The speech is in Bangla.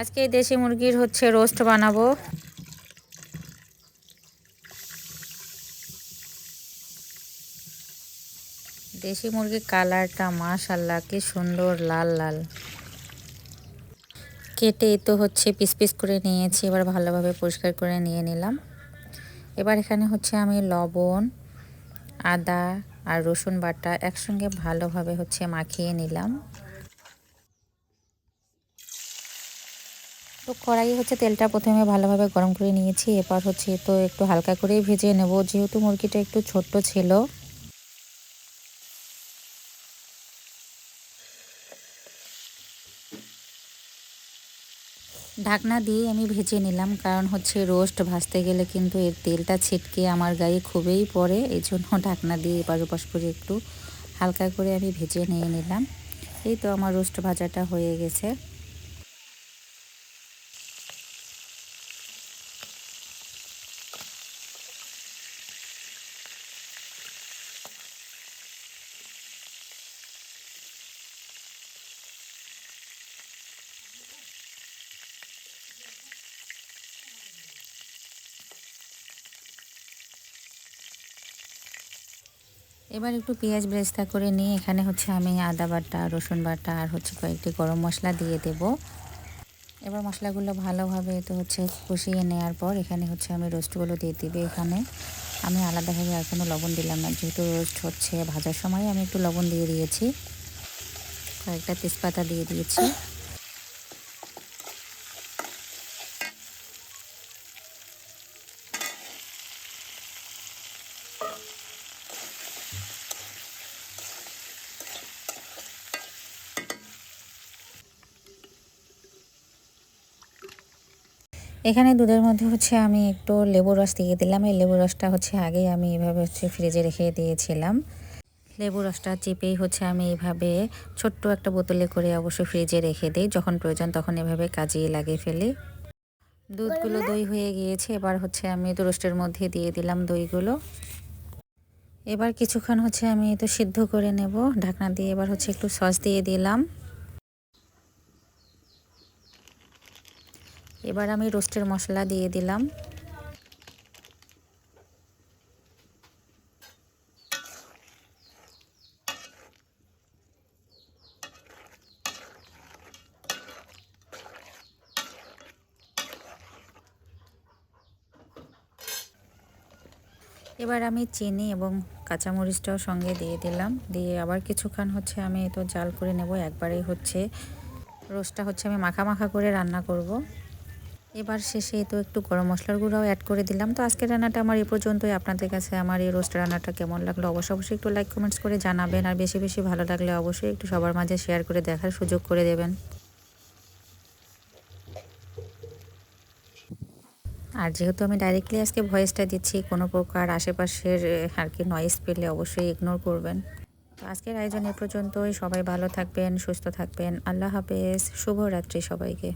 আজকে দেশি মুরগির হচ্ছে রোস্ট বানাবো। দেশি মুরগির কালারটা মাশাল্লাহ, কি সুন্দর, লাল লাল। কেটে তো হচ্ছে পিস পিস করে নিয়েছি, এবার ভালোভাবে পরিষ্কার করে নিয়ে নিলাম। এবার এখানে হচ্ছে আমি লবণ, আদা আর রসুন বাটা একসঙ্গে ভালোভাবে হচ্ছে মাখিয়ে নিলাম। তো কড়াই হচ্ছে তেলটা প্রথমে ভালোভাবে গরম করে নিয়েছি। এবার হচ্ছে তো একটু হালকা করেই ভেজে নেব। যেহেতু মুরগিটা একটু ছোট্ট ছিল। ঢাকনা দিয়ে আমি ভেজে নিলাম। কারণ হচ্ছে রোস্ট ভাজতে গেলে কিন্তু এর তেলটা ছিটকে আমার গায়ে খুবই পড়ে। এই জন্য ঢাকনা দিয়ে এপাশ ওপাশ করে একটু হালকা করে আমি ভেজে নিয়ে নিলাম। এই তো আমার রোস্ট ভাজাটা হয়ে গেছে। এবার একটু পেঁয়াজ ব্রেস্তা করে নিয়ে এখানে হচ্ছে আমি আদা বাটা, রসুন বাটা আর হচ্ছে কয়েকটি গরম মশলা দিয়ে দেব। এবার মশলাগুলো ভালোভাবে তো হচ্ছে কষিয়ে নেওয়ার পর এখানে হচ্ছে আমি রোস্টগুলো দিয়ে দেবে এখানে। আমি আলাদাভাবে আর কোনো লবণ দিলাম না, যেহেতু রোস্ট হচ্ছে ভাজার সময় আমি একটু লবণ দিয়ে দিয়েছি। কয়েকটা তেজপাতা দিয়ে দিয়েছি। এখানে দুধের মধ্যে হচ্ছে আমি একটু লেবু রস দিয়ে দিলাম। এই লেবু রসটা হচ্ছে আগেই আমি এভাবে হচ্ছে ফ্রিজে রেখে দিয়েছিলাম। লেবু রসটা চেপেই হচ্ছে আমি এইভাবে ছোট্ট একটা বোতলে করে অবশ্যই ফ্রিজে রেখে দিই। যখন প্রয়োজন তখন এভাবে কাজেই লাগিয়ে ফেলি। দুধগুলো দই হয়ে গিয়েছে। এবার হচ্ছে আমি তো রোস্টের মধ্যে দিয়ে দিলাম দইগুলো। এবার কিছুক্ষণ হচ্ছে আমি তো সিদ্ধ করে নেব। ঢাকনা দিয়ে এবার হচ্ছে একটু সস দিয়ে দিলাম। এবার আমি রোস্টের মশলা দিয়ে দিলাম। এবার আমি চিনি এবং কাঁচামরিচটাও সঙ্গে দিয়ে দিলাম। দিয়ে আবার কিছুক্ষণ হচ্ছে আমি তো জাল করে নেব। একবারেই হচ্ছে, রোস্টটা হচ্ছে আমি মাখা মাখা করে রান্না করব। এবার শেষে তো একটু গরম মশলার গুঁড়াও অ্যাড করে দিলাম। তো আজকের রান্নাটা আমার এ পর্যন্তই। আপনাদের কাছে আমার এই রোস্ট রান্নাটা কেমন লাগল অবশ্যই অবশ্যই একটু লাইক কমেন্টস করে জানাবেন। আর বেশি বেশি ভালো লাগলে অবশ্যই একটু সবার মাঝে শেয়ার করে দেখার সুযোগ করে দেবেন। আর যেহেতু আমি ডাইরেক্টলি আজকে ভয়েসটা দিচ্ছি, কোনো প্রকার আশেপাশের আর কি নয়েস পেলে অবশ্যই ইগনোর করবেন। তো আজকের আয়োজন এ পর্যন্তই। সবাই ভালো থাকবেন, সুস্থ থাকবেন। আল্লাহ হাফেজ। শুভরাত্রি সবাইকে।